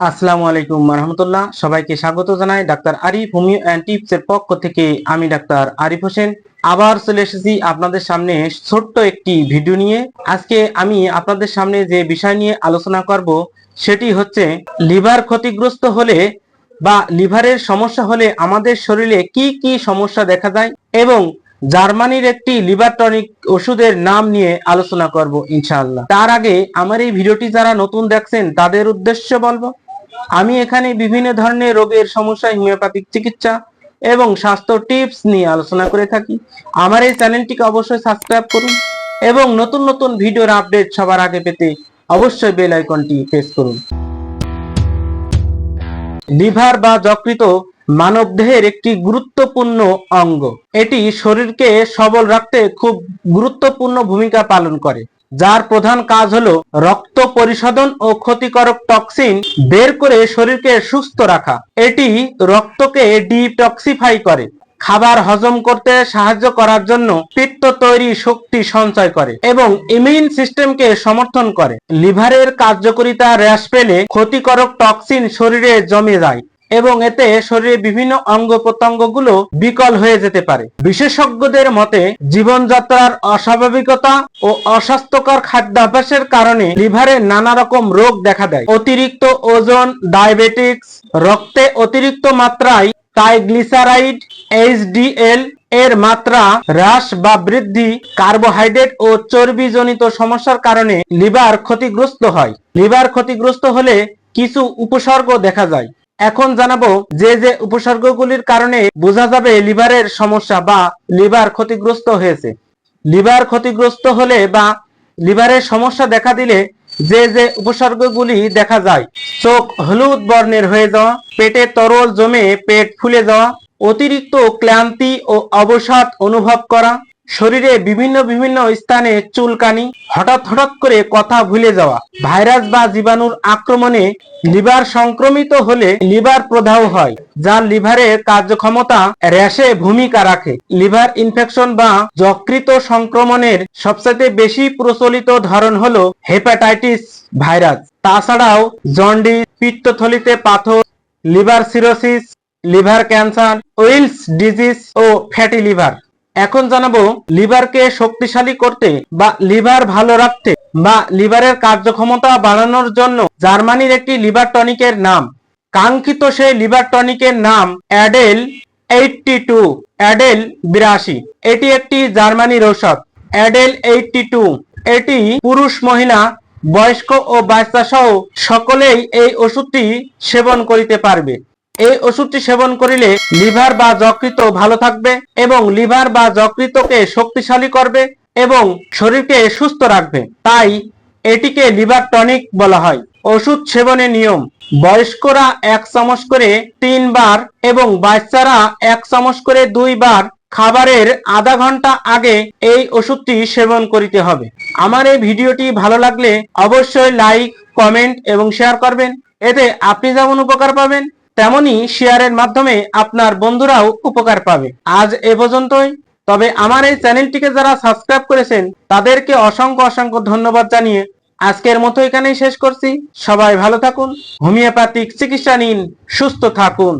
আসসালামু আলাইকুম রহমতুল্লাহ। সবাইকে স্বাগত জানাই doctor Arif homeo and tips এর পক্ষ থেকে। আমি ডাক্তার আরিফ হোসেন। আবার চলে এসেছি আপনাদের সামনে ছোট্ট একটি ভিডিও নিয়ে। আজকে আমি আপনাদের সামনে যে বিষয় নিয়ে আলোচনা করব, সেটি হচ্ছে লিভার ক্ষতিগ্রস্ত হলে বা লিভারের সমস্যা হলে আমাদের শরীরে কি কি সমস্যা দেখা যায় এবং জার্মানির একটি লিভার টনিক ওষুধের নাম নিয়ে আলোচনা করব ইনশাআল্লাহ। তার আগে আমার এই ভিডিওটি যারা নতুন দেখছেন, তাদের উদ্দেশ্য বলব আমি এখানে বিভিন্ন ধরনের রোগের সমস্যা হোমিওপ্যাথিক চিকিৎসা এবং স্বাস্থ্য টিপস নিয়ে আলোচনা করে থাকি। আমার এই চ্যানেলটিকে অবশ্যই সাবস্ক্রাইব করুন এবং নতুন নতুন ভিডিওর আপডেট সবার আগে পেতে অবশ্যই বেল আইকনটি প্রেস করুন। লিভার বা যকৃত মানবদেহের একটি গুরুত্বপূর্ণ অঙ্গ। এটি শরীরকে সবল রাখতে খুব গুরুত্বপূর্ণ ভূমিকা পালন করে। যার প্রধান কাজ হলো রক্ত পরিশোধন ও ক্ষতিকারক টক্সিন বের করে শরীরকে সুস্থ রাখা। এটি রক্তকে ডিটক্সিফাই করে। খাবার হজম করতে সাহায্য করার জন্য পিত্ত তৈরি শক্তি সঞ্চয় করে এবং ইমিউন সিস্টেমকে সমর্থন করে। লিভারের কার্যকারিতা হ্রাস পেলে ক্ষতিকারক টক্সিন শরীরে জমে যায়। এবং এতে শরীরে বিভিন্ন অঙ্গ প্রত্যঙ্গগুলো বিকল হয়ে যেতে পারে। বিশেষজ্ঞদের মতে, জীবনযাত্রার অস্বাভাবিকতা ও অস্বাস্থ্যকর খাদ্যাভ্যাসের কারণে লিভারে নানা রকম রোগ দেখা দেয়। অতিরিক্ত ওজন, ডায়াবেটিক্স, রক্তে অতিরিক্ত মাত্রায় ট্রাইগ্লিসারাইড এইচডিএল এর মাত্রা হ্রাস বা বৃদ্ধি কার্বোহাইড্রেট ও চর্বিজনিত সমস্যার কারণে লিভার ক্ষতিগ্রস্ত হয়। লিভার ক্ষতিগ্রস্ত হলে কিছু উপসর্গ দেখা যায়। এখন জানাব যে যে উপসর্গগুলির কারণে বোঝা যাবে লিভারের সমস্যা বা লিভার ক্ষতিগ্রস্ত হয়েছে। লিভার ক্ষতিগ্রস্ত হলে বা লিভারের সমস্যা দেখা দিলে যে যে উপসর্গগুলি দেখা যায়, চোখ হলুদ বর্ণের হয়ে যাওয়া, পেটে তরল জমে পেট ফুলে যাওয়া, অতিরিক্ত ক্লান্তি ও অবসাদ অনুভব করা শরীরে বিভিন্ন বিভিন্ন স্থানে চুলকানি, হঠাৎ হঠাৎ করে কথা ভুলে যাওয়া, ভাইরাস বা জীবাণুর আক্রমণে লিভার সংক্রমিত হলে লিভার প্রদাহ হয় যা লিভারের কার্যক্ষমতা হ্রাসে ভূমিকা রাখে। লিভার ইনফেকশন বা যকৃত সংক্রমণের সবচেয়ে বেশি প্রচলিত ধরন হলো হেপাটাইটিস ভাইরাস। তাছাড়াও জন্ডিস, পিত্তথলিতে পাথর, liver cirrhosis, liver cancer Wilson's disease ও ফ্যাটি লিভার। এখন জানাব লিভারকে শক্তিশালী করতে বা লিভার ভালো রাখতে বা লিভারের কার্যক্ষমতা বাড়ানোর জন্য জার্মানির একটি লিভার টনিকের নাম। কাঙ্ক্ষিত সেই লিভার টনিকের নাম অ্যাডেল এইটটি টু, অ্যাডেল বিরাশি। এটি একটি জার্মানির ঔষধ, অ্যাডেল এইটটি টু। এটি পুরুষ, মহিলা, বয়স্ক ও বাচ্চা সহ সকলেই এই ওষুধটি সেবন করিতে পারবে। এই ওষুধটি সেবন করিলে লিভার বা যকৃত ভালো থাকবে এবং লিভার বা যকৃতকে শক্তিশালী করবে এবং শরীরকে সুস্থ রাখবে। তাই এটিকে লিভার টনিক বলা হয়। ওষুধ সেবনের নিয়ম। বয়স্করা এক চামচ করে তিনবার এবং বাচ্চারা এক চামচ করে দুইবার খাবারের আধা ঘণ্টা আগে এই ওষুধটি সেবন করিতে হবে। আমার এই ভিডিওটি ভালো লাগলে অবশ্যই লাইক, কমেন্ট এবং শেয়ার করবেন। এতে আপনি যেমন উপকার পাবেন তেমনি শেয়ারের মাধ্যমে আপনার বন্ধুরাও উপকার পাবে। আজ এ পর্যন্তই। তবে আমার এই চ্যানেলটিকে যারা সাবস্ক্রাইব করেছেন, তাদেরকে অসংখ্য অসংখ্য ধন্যবাদ জানিয়ে আজকের মতো এখানেই শেষ করছি। সবাই ভালো থাকুন, হোমিওপ্যাথিক চিকিৎসা নিন, সুস্থ থাকুন।